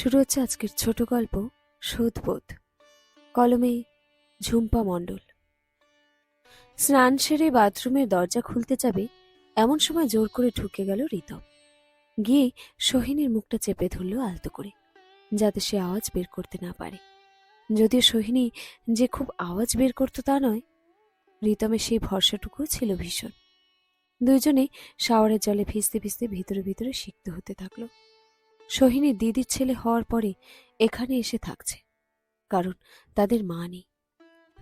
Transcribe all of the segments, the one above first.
শুরু হচ্ছে আজকের ছোট গল্প শোধবোধ কলমে ঝুম্পা মণ্ডল। স্নান সেরে বাথরুমের দরজা খুলতে যাবে, এমন সময় জোর করে ঢুকে গেল রিতম। গিয়ে সোহিনীর মুখটা চেপে ধরল আলতো করে, যাতে সে আওয়াজ বের করতে না পারে। যদিও সোহিনী যে খুব আওয়াজ বের করতো তা নয়, রিতমের সেই ভরসাটুকুও ছিল ভীষণ। দুইজনে শাওয়ারের জলে ভিজতে ভিজতে ভিতরে ভিতরে সিক্ত হতে থাকল। সোহিনী দিদির ছেলে হওয়ার পরে এখানে এসে থাকছে। কারণ তাদের মা নেই।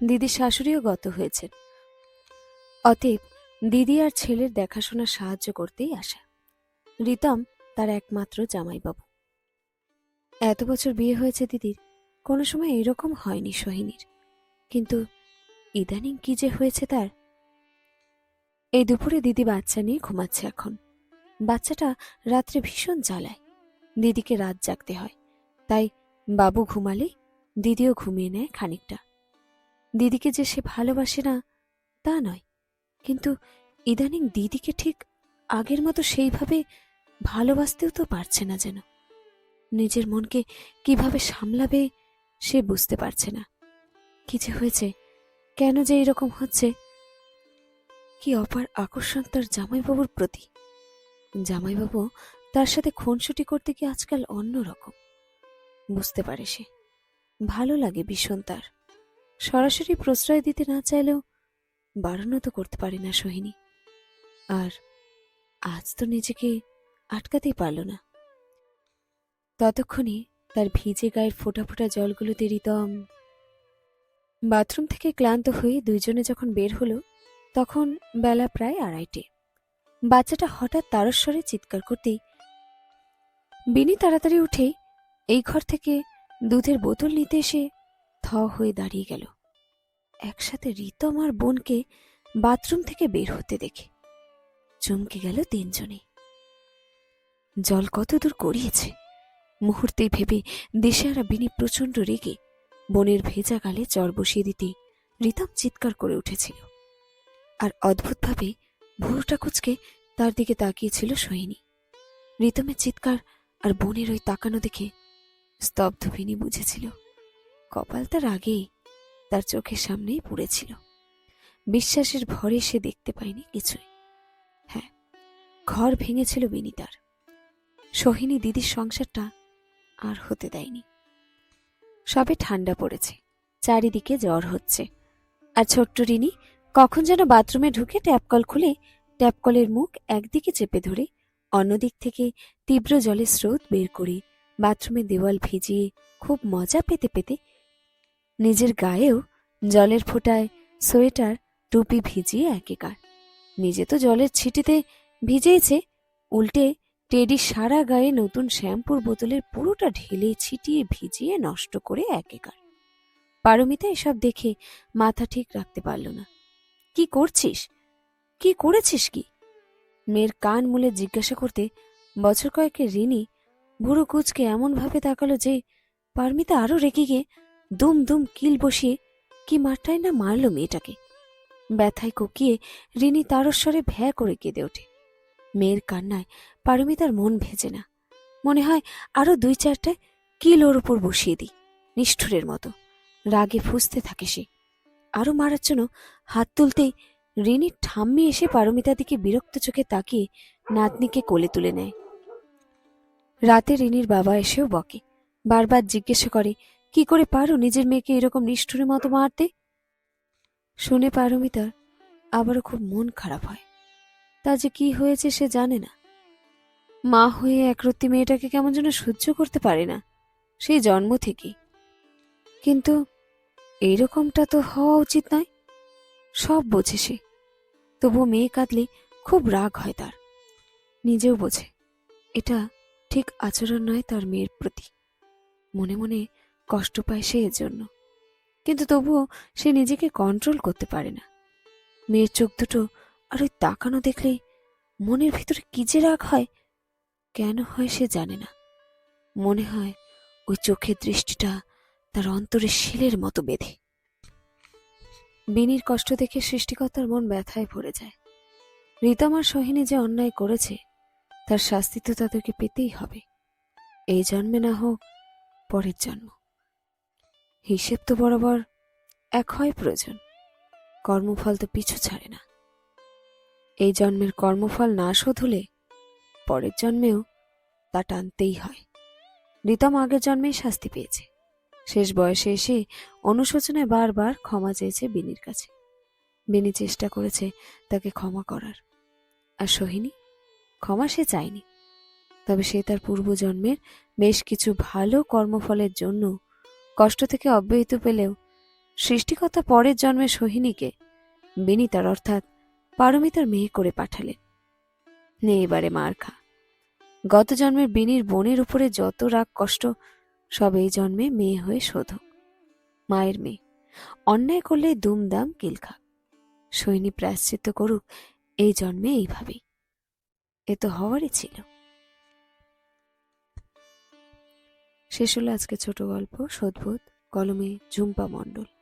দিদির শাশুড়িও গত হয়েছেন। অতএব দিদি আর ছেলের দেখাশোনা সাহায্য করতেই আসা। রিতম তার একমাত্র জামাইবাবু। এত বছর বিয়ে হয়েছে দিদির, কোনো সময় এরকম হয়নি সোহিনীর। কিন্তু ইদানিং কি যে হয়েছে তার? এই দুপুরে দিদি বাচ্চা নিয়ে ঘুমাচ্ছে এখন। বাচ্চাটা রাত্রে ভীষণ জ্বালায়। দিদিকে রাত জাগতে হয়। তাই বাবু ঘুমালে দিদিও ঘুমিয়ে নেয় খানিকটা। দিদিকে যে সে ভালোবাসে না, তা নয়। কিন্তু ইদানিং দিদিকে ঠিক আগের মতো সেইভাবে ভালোবাসতেও তো পারছে না যেন। নিজের মনকে কীভাবে সামলাবে সে বুঝতে পারছে না। কি যে হয়েছে, কেন যে এরকম হচ্ছে। কি অপার আকর্ষণ তার জামাইবাবুর প্রতি। জামাইবাবু তার সাথে খুনসুটি করতে কি আজকাল অন্যরকম বুঝতে পারে সে। ভালো লাগে ভীষণ তার। সরাসরি প্রশ্রয় দিতে না চাইলেও বারণও তো করতে পারে না সোহিনী। আর আজ তো নিজেকে আটকাতেই পারল না। ততক্ষণে তার ভিজে গায়ের ফোটা ফোটা জলগুলোতে রিতম বাথরুম থেকে ক্লান্ত হয়ে দুইজনে যখন বের হলো, তখন বেলা প্রায় আড়াইটে। বাচ্চাটা হঠাৎ তারস্বরে চিৎকার করতেই বিনি তাড়াতাড়ি উঠে এই ঘর থেকে দুধের বোতল নিতে এসে থ হয়ে দাঁড়িয়ে গেল। একসাথে রিতম আর বোনকে বাথরুম থেকে বের হতে দেখে। চমকে গেল তিনজনে। জল কত দূর মুহূর্তেই ভেবে দেশেরা বিনি প্রচণ্ড রেগে বোনের ভেজা গালে চর বসিয়ে দিতে রিতম চিৎকার করে উঠেছিল। আর অদ্ভুতভাবে ভুরুটা কুচকে তার দিকে তাকিয়েছিল সোহিনী। রিতমের চিৎকার আর বোনের ওই তাকানো দেখে স্তব্ধ ভিনি বুঝেছিল। কপাল তার আগেই তার চোখের সামনেই পড়েছিল। বিশ্বাসের ভরে সে দেখতে পায়নি কিছুই। হ্যাঁ ঘর ভেঙেছিল বিনিতার। সোহিনী দিদির সংসারটা আর হতে দেয়নি। সবে ঠান্ডা পড়েছে, চারিদিকে জ্বর হচ্ছে। আর ছোট্ট রিনি কখন যেন বাথরুমে ঢুকে ট্যাপকল খুলে ট্যাপকলের মুখ একদিকে চেপে ধরে অন্যদিক থেকে তীব্র জলের স্রোত বের করে। বাথরুমের দেওয়াল ভিজিয়ে খুব মজা পেতে পেতে নিজের গায়েও জলের ফোঁটায় সোয়েটার, টুপি ভিজিয়ে একেকার। নিজে তো জলের ছিটিতে ভিজেইছে, উল্টে টেডি সারা গায়ে নতুন শ্যাম্পুর বোতলের পুরোটা ঢেলে ছিটিয়ে ভিজিয়ে নষ্ট করে একেকার। পারমিতা এসব দেখে মাথা ঠিক রাখতে পারল না। কি করছিস? কি করেছিস কি? মেয়ের কান মুলে জিজ্ঞাসা করতে বছর কয়েকের ঋণী বুড়ো কুচকে এমনভাবে তাকালো যে পারমিতা আরও রেগে গিয়ে দুম দুম কিল বসিয়ে, কি মারটাই না মারল মেয়েটাকে? ব্যথায় কুকিয়ে রিনি তারস্বরে ভ্যা করে কেঁদে ওঠে। মেয়ের কান্নায় পারমিতার মন ভেজে না। মনে হয় আরও দুই চারটে কিল ওর উপর বসিয়ে দিই, নিষ্ঠুরের মতো। রাগে ফুসতে থাকে সে। আরও মারার জন্য হাত তুলতেই রিনি ঠাম্মি এসে পারমিতার দিকে বিরক্ত চোখে তাকিয়ে নাতনিকে কোলে তুলে নেয়। রাতে রিনির বাবা এসেও বকে। বারবার জিজ্ঞাসা করে, কি করে পারো নিজের মেয়েকে এরকম নিষ্ঠুরের মতো মারতে? শুনে পারমিতার আবারও খুব মন খারাপ হয়। তা যে কি হয়েছে সে জানে না। মা হয়ে একরত্তি মেয়েটাকে কেমন যেন সহ্য করতে পারে না, সেই জন্ম থেকেই। কিন্তু এইরকমটা তো হওয়া উচিত নয়, সব বোঝে সে। তবু মেয়ে কাঁদলে খুব রাগ হয় তার। নিজেও বোঝে, এটা ঠিক আচরণ নয় তার মেয়ের প্রতি। মনে মনে কষ্ট পায় সে এর জন্য কিন্তু তবুও সে নিজেকে কন্ট্রোল করতে পারে না। মেয়ের চোখ দুটো আর ওই তাকানো দেখলে মনের ভিতরে কি যে রাগ হয়, কেন হয় সে জানে না। মনে হয় ওই চোখের দৃষ্টিটা তার অন্তরে শিলের মতো বেঁধে। বিনির কষ্ট দেখে সৃষ্টিকর্তার মন ব্যথায় ভরে যায়। রিতমার সোহিনী যে অন্যায় করেছে, তার শাস্তি তো তাদেরকে পেতেই হবে। এই জন্মে না হোক, পরের জন্ম। হিসেব তো বরাবর এক হয় প্রয়োজন। কর্মফল তো পিছু ছাড়ে না। এই জন্মের কর্মফল না শোধ হলে পরের জন্মেও তা টানতেই হয়। রিতম আগের জন্মেই শাস্তি পেয়েছে। শেষ বয়সে এসে অনুশোচনায় বারবার ক্ষমা চেয়েছে বিনির কাছে। বিনি চেষ্টা করেছে তাকে ক্ষমা করার। আর সোহিনী, ক্ষমা সে চায়নি। তবে সে তার পূর্বজন্মের বেশ কিছু ভালো কর্মফলের জন্য কষ্ট থেকে অব্যাহত পেলেও সৃষ্টিকর্তা পরের জন্মে সোহিনীকে বিনিতার অর্থাৎ পারমিতার মেয়ে করে পাঠালেন। নে এবারে মার খা। গত জন্মের বিনির বোনের উপরে যত রাগ কষ্ট সব এই জন্মে মেয়ে হয়ে শোধক মায়ের মেয়ে। অন্যায় করলে দুমদাম কিল খাক। সৈনী প্রায়শ্চিত্ত করুক, এই জন্মে এইভাবেই। এ তো হওয়ারই ছিল। শেষ হলো আজকে ছোট গল্প সদ্ভুত কলমে ঝুম্পা মণ্ডল।